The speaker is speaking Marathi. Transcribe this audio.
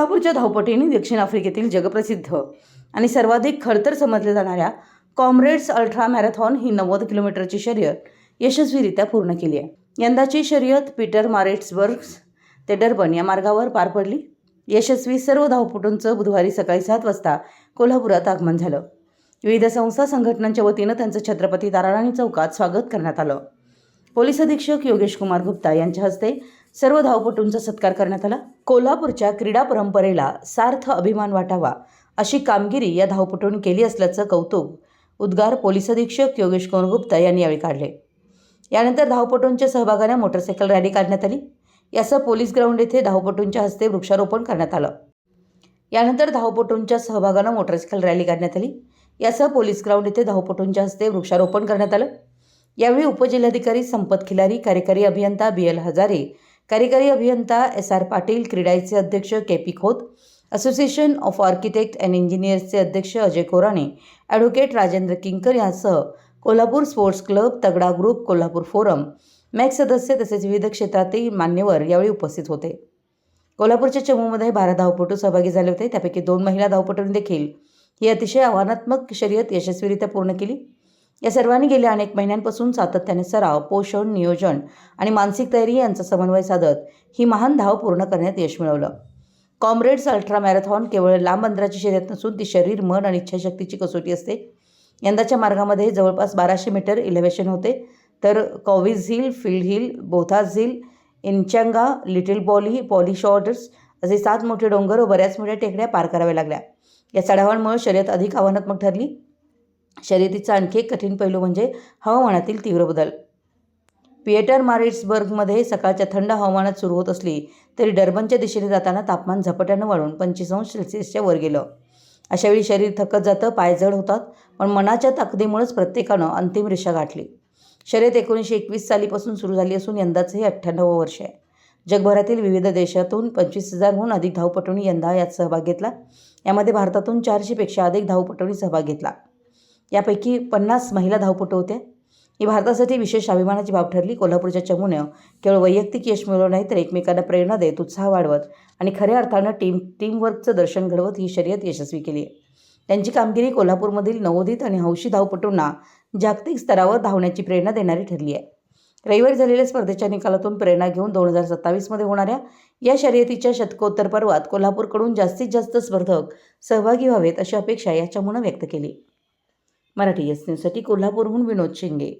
कोल्हापूरच्या धावपटीने दक्षिण आफ्रिकेतील जगप्रसिद्ध आणि सर्वाधिक खडतर समजल्या जाणाऱ्या कॉम्रेड्स अल्ट्रा मॅरेथॉन ही नव्वद किलोमीटरची शर्यत यशस्वीरित्या पूर्ण केली आहे. यंदाची शर्यत पीटर मारेट्सबर्ग्स ते डर्बन या मार्गावर पार पडली. यशस्वी सर्व धावपटूंचं बुधवारी सकाळी सात वाजता कोल्हापुरात आगमन झालं. विविध संस्था संघटनांच्या वतीनं त्यांचं छत्रपती ताराराणी चौकात स्वागत करण्यात आलं. पोलीस अधीक्षक योगेश कुमार गुप्ता यांच्या हस्ते सर्व धावपटूंचा सत्कार करण्यात आला. कोल्हापूरच्या क्रीडा परंपरेला सार्थ अभिमान वाटावा अशी कामगिरी या धावपटूंनी केली असल्याचं कौतुक उद्गार पोलीस अधीक्षक योगेश कुमार गुप्ता यांनी यावेळी काढले. यानंतर धावपटूंच्या सहभागाने मोटरसायकल रॅली काढण्यात आली. यासह पोलीस ग्राउंड येथे धावपटूंच्या हस्ते वृक्षारोपण करण्यात आलं. यानंतर धावपटूंच्या सहभागानं मोटरसायकल रॅली काढण्यात आली. यासह पोलीस ग्राउंड येथे धावपटूंच्या हस्ते वृक्षारोपण करण्यात आलं. यावेळी उपजिल्हाधिकारी संपत खिलारी कार्यकारी अभियंता बी एल हजारे कार्यकारी अभियंता एस आर पाटील क्रीडाईचे अध्यक्ष K P Khot association of architect and इंजिनियर्सचे अध्यक्ष अजय कोराणे ॲडव्होकेट राजेंद्र किंकर यांसह कोल्हापूर स्पोर्ट्स क्लब तगडा ग्रुप कोल्हापूर फोरम मॅक सदस्य तसेच विविध क्षेत्रातील मान्यवर यावेळी उपस्थित होते. कोल्हापूरच्या चमूमध्ये बारा धावपटू सहभागी झाले होते. त्यापैकी दोन महिला धावपटूंनी देखील ही अतिशय आव्हानात्मक शर्यत यशस्वीरित्या पूर्ण केली. या सर्वांनी गेल्या अनेक महिन्यांपासून सातत्याने सराव पोषण नियोजन आणि मानसिक तयारी यांचा समन्वय साधत ही महान धाव पूर्ण करण्यात यश मिळवलं. कॉम्रेड्स अल्ट्रा मॅरेथॉन केवळ लांब अंतराची शर्यत नसून ती शरीर मन आणि इच्छाशक्तीची कसोटी असते. यंदाच्या मार्गामध्ये जवळपास बाराशे मीटर इलेव्हेशन होते. तर Cowies Hill Fields Hill Bothas Hill Inchanga Little Polly Polly Shortts असे सात मोठे डोंगर व बऱ्याच मोठ्या टेकड्या पार कराव्या लागल्या. या चढावांमुळे शर्यत अधिक आव्हानात्मक ठरली. शर्यतीचा आणखी एक कठीण पैलू म्हणजे हवामानातील तीव्र बदल. पिएटर मारिट्सबर्गमध्ये सकाळच्या थंड हवामानात सुरू होत असली तरी डर्बनच्या दिशेने जाताना तापमान झपाट्यानं वाढून पंचवीस अंश सेल्सिअसच्या वर गेलं. अशावेळी शरीर थकत जातं पाय जड होतात पण मनाच्या ताकदीमुळेच प्रत्येकानं अंतिम रेषा गाठली. शर्यत एकोणीसशे एकवीस सालीपासून सुरू झाली असून यंदाचं हे अठ्ठ्याण्णवं वर्ष आहे. जगभरातील विविध देशातून पंचवीस हजारहून अधिक धावपटूंनी यंदा यात सहभाग घेतला. यामध्ये भारतातून चारशेपेक्षा अधिक धावपटूंनी सहभाग घेतला. यापैकी पन्नास महिला धावपटू होत्या ही भारतासाठी विशेष अभिमानाची बाब ठरली. कोल्हापूरच्या चमूनं केवळ वैयक्तिक यश मिळवलं नाही तर एकमेकांना प्रेरणा देत उत्साह वाढवत आणि खऱ्या अर्थानं टीम टीमवर्कचं दर्शन घडवत ही शर्यत यशस्वी केली. आहे त्यांची कामगिरी कोल्हापूरमधील नवोदित आणि हौशी धावपटूंना जागतिक स्तरावर धावण्याची प्रेरणा देणारी ठरली आहे. रविवारी झालेल्या स्पर्धेच्या निकालातून प्रेरणा घेऊन दोन हजार सत्तावीसमध्ये होणाऱ्या या शर्यतीच्या शतकोत्तर पर्वात कोल्हापूरकडून जास्तीत जास्त स्पर्धक सहभागी व्हावेत अशी अपेक्षा या चमूनं व्यक्त केली. मराठी एस न्यूजसाठी कोल्हापूरहून विनोद शिंगे.